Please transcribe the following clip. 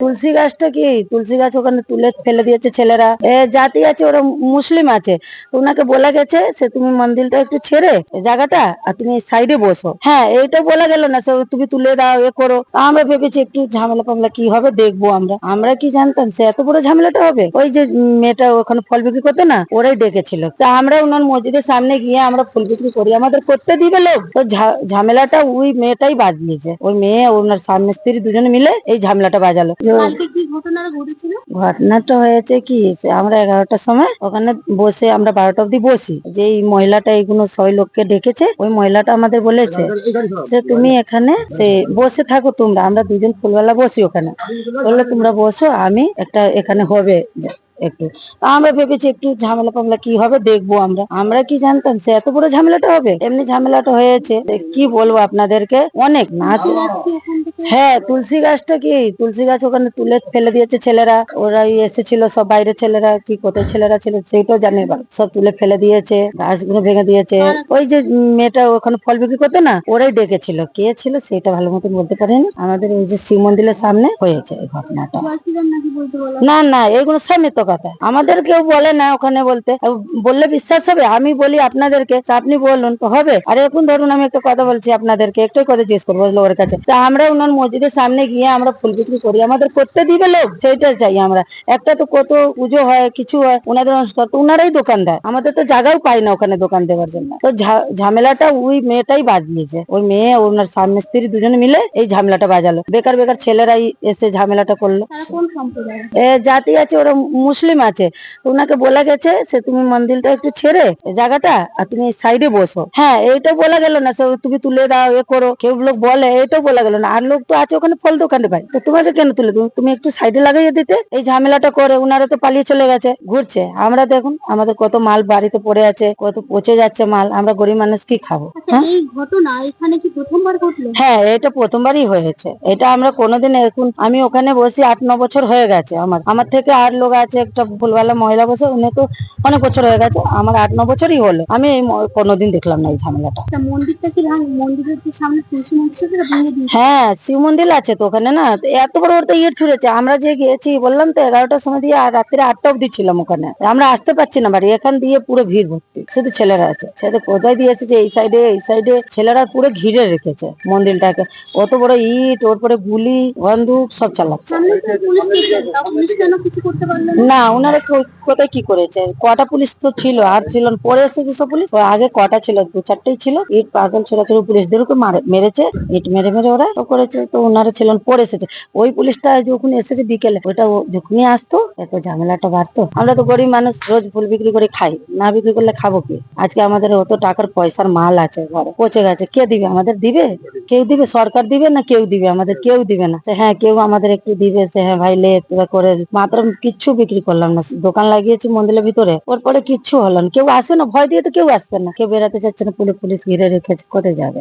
তুলসী গাছটা কি? তুলসী গাছ ওখানে তুলে ফেলে দিয়েছে ছেলেরা। এ, জাতি আছে, ওরা মুসলিম আছে। তো ওনাকে বলা গেছে, সে তুমি মন্দিরটা একটু ছেড়ে জায়গাটা, আর তুমি সাইডে বসো। হ্যাঁ এইটা বলা গেল না তুমি তুলে দাও, এ করো। আমরা ভেবেছি একটু ঝামেলা ফামলা কি হবে, দেখব আমরা। আমরা কি জানতাম, সে এত বড় ঝামেলাটা হবে? ওই যে মেয়েটা ওখানে ফল বিক্রি করতো না, ওরাই ডেকেছিল। তা আমরা ওনার মসজিদের সামনে গিয়ে আমরা ফুল বিক্রি করি। আমাদের করতে দিবে লোক। তো ঝামেলাটা ওই মেয়েটাই বাজিয়েছে ওই মেয়ে, ওনার স্বামী স্ত্রী দুজনে মিলে এই ঝামেলাটা বাজালো। ঘটনাটা হয়েছে কি আমরা এগারোটার সময় ওখানে বসে আমরা বারোটা অব্দি বসি। যে এই মহিলাটা এইগুলো ছয় লোককে ডেকেছে ওই মহিলাটা আমাদের বলেছে যে তুমি এখানে সে বসে থাকো তোমরা আমরা দুজন ফুলবেলা বসি ওখানে। বললে তোমরা বসো আমি একটা এখানে হবে। একটু। আমরা ভেবেছি একটু ঝামেলা ফামলা কি হবে দেখব আমরা। আমরা কি জানতাম সে এত বড় ঝামেলাটা হবে? এমনি ঝামেলাটা হয়েছে। কি বলব আপনাদেরকে? অনেক নাচ হ্যাঁ তুলসী গাছটা কি? তুলসী গাছ ওখানে তুলে ফেলে দিয়েছে ছেলেরা। ওরাই এসেছিল সব বাইরের ছেলেরা কি কোথায় ছেলেরা ছিল সেইটাও জানে। সব তুলে ফেলে দিয়েছে গাছগুলো ভেঙে দিয়েছে। ওই যে মেয়েটা ওখানে ফল বিক্রি করতো না ওরাই ডেকেছিল। কে ছিল সেটা ভালো মতন বলতে পারেনি। আমাদের ওই যে শিব মন্দিরের সামনে হয়েছে এই ঘটনাটা। না না এগুলো সব মিথ্য কথা। আমাদের কেউ বলে না ওখানে বলতে। বললে বিশ্বাস হবে? আমি বলি আপনাদেরকে আপনি বলুন তো হবে? আর এখন ধরুন আমি একটা কথা বলছি আপনাদেরকে একটাই কথা জিজ্ঞেস করব ওর কাছে। আমরা ওনার মসজিদের সামনে গিয়ে আমরা ফুল বিক্রি করি। আমাদের করতে দিবে লোক সেইটা চাই আমরা। একটা তো কত পুজো হয় কিছু হয় ওনাদের অনুষ্ঠান তো ওনারাই দোকান দেয় আমাদের তো জায়গাও পাই না ওখানে দোকান দেওয়ার জন্য। তো ঝামেলাটা ওই মেয়েটাই বাজিয়েছে। ওই মেয়ে ওনার স্বামী স্ত্রী দুজনে মিলে এই ঝামেলাটা বাজালো। বেকার বেকার ছেলেরাই এসে ঝামেলাটা করল। এ জাতি আছে ওরা মুসলিম আছে। তো ওনাকে বলা গেছে সে তুমি মন্দিরটা একটু ছেড়ে জায়গাটা আর তুমি সাইডে বসো। হ্যাঁ এইটা বলা গেল না তুমি তুলে দাও এ করো। কেউ লোক বলে এটাও বলা গেল না। আর লোক তো আছে ওখানে ফল দোকানে পাই তো তোমাকে কেন তুলে দেবো? তুমি একটু সাইডে লাগাইয়ে দিতে। এই ঝামেলাটা করে ওনারা তো পালিয়ে চলে গেছে ঘুরছে। আমরা দেখুন আমাদের কত মাল বাড়িতে পড়ে আছে কত পচে যাচ্ছে মাল আমরা গরিব মানুষ কি খাব? আচ্ছা এই ঘটনা এখানে কি প্রথমবার ঘটলো? হ্যাঁ এটা প্রথমবারই হয়েছে। এটা আমরা কোনোদিন এখন আমি ওখানে বসি আট ন বছর হয়ে গেছে আমার। আমার থেকে আর লোক আছে একটা ফুলওয়ালা মহিলা বসে উনি তো অনেক বছর হয়ে গেছে আমার আট ন বছরই হলো। আমি এই কোনোদিন দেখলাম না এই ঝামেলাটা। মন্দিরটা কি মন্দিরের সামনে হ্যাঁ শিব মন্দির আছে তো ওখানে না এত বড় ওর তো ইট ছুড়েছে। আমরা যে গিয়েছি বললাম তো এগারোটার সময় দিয়ে আর রাত্রে আটটা অব্দি ছিলাম ওখানে। আমরা আসতে পারছি না বাড়ি এখান দিয়ে পুরো ভিড় ভর্তি। শুধু ছেলেরা আছে। সেটা কোথায় দিয়ে এসেছে এই সাইডে এই সাইডে। ছেলেরা পুরো ঘিরে রেখেছে মন্দিরটাকে। অত বড় ইট ওর পরে গুলি বন্দুক সব চালাচ্ছে। না না ওনারা কোথায় কি করেছে? কটা পুলিশ তো ছিল, আর ছিল পরে এসেছে সব পুলিশ? আগে কটা ছিল? দু চারটেই ছিল। ইট পাগল ছোড়াছড়ি পুলিশদেরকে মারে মেরেছে, ইট মেরে মেরে ওরা তো করেছে। তো ওনারা ছিলেন, পরে এসেছে। ওই পুলিশটা যখন এসেছে বিকেলে, ওইটা যখনই আসতো, এত ঝামেলাটা বাড়তো। আমরা তো গরিব মানুষ, রোজ ফুল বিক্রি করে খাই। না বিক্রি করলে খাব কি? আজকে আমাদের অত টাকার পয়সার মাল আছে ঘরে। পচে গেছে। কে দিবে? আমাদের দিবে? কেউ দিবে? সরকার দিবে না কেউ দিবে? আমাদের কেউ দিবে না। হ্যাঁ কেউ আমাদের একটু দিবে। হ্যাঁ ভাই, লে করে মাত্র কিচ্ছু বিক্রি করলাম না। দোকান লাগিয়েছি মন্দিরের ভিতরে, ওর পরে কিচ্ছু হলো না। কেউ আসে না, ভয় দিয়ে তো কেউ আসছে না। কেউ বেড়াতে চাচ্ছে না পুলিশ পুলিশ ঘিরে রেখেছে কোথায় যাবে।